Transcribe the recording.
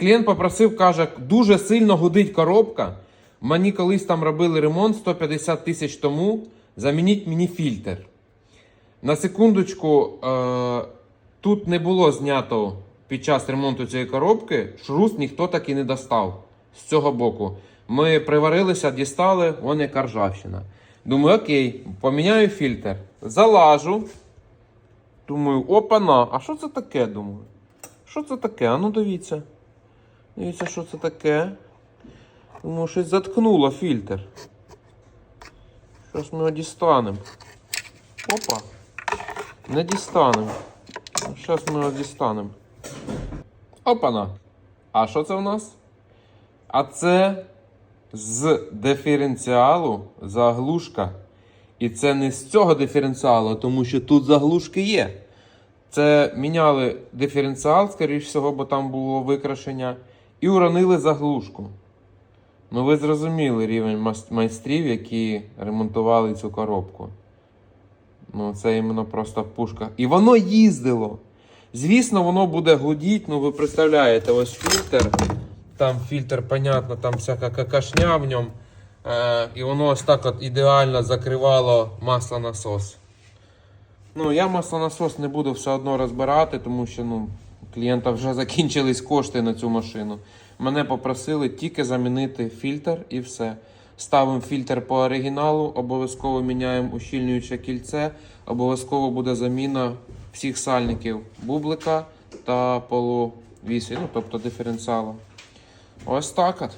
Клієнт попросив, каже, дуже сильно гудить коробка. Мені колись там робили ремонт 150 тисяч тому. Замініть мені фільтр. На секундочку, е, тут не було знято під час ремонту цієї коробки. Шрус ніхто так і не достав з цього боку. Ми приварилися, дістали, вон яка ржавчина. Думаю, окей, поміняю фільтр. Залажу. Думаю, опана, а що це таке? Думаю? Що це таке? А ну дивіться. Дивіться, що це таке. Думаю, щось заткнуло фільтр. Щось ми його дістанемо. Опа. Не дістанемо. Зараз ми його дістанемо. Опана. А що це у нас? А це з диференціалу заглушка. І це не з цього диференціалу, тому що тут заглушки є. Це міняли диференціал, скоріш всього, бо там було викрашення, і уронили заглушку. Ну, ви зрозуміли рівень майстрів, які ремонтували цю коробку. Ну, це іменно просто пушка. І воно їздило. Звісно, воно буде гудіть, ну ви представляєте, ось фільтр. Там фільтр, понятно, там всяка какашня в ньому. Е, і воно ось так от ідеально закривало маслонасос. Ну, я маслонасос не буду все одно розбирати, тому що ну, клієнта вже закінчились кошти на цю машину. Мене попросили тільки замінити фільтр і все. Ставимо фільтр по оригіналу, обов'язково міняємо ущільнююче кільце, обов'язково буде заміна всіх сальників бублика та полувісі, ну тобто диференціалу. Ось так от.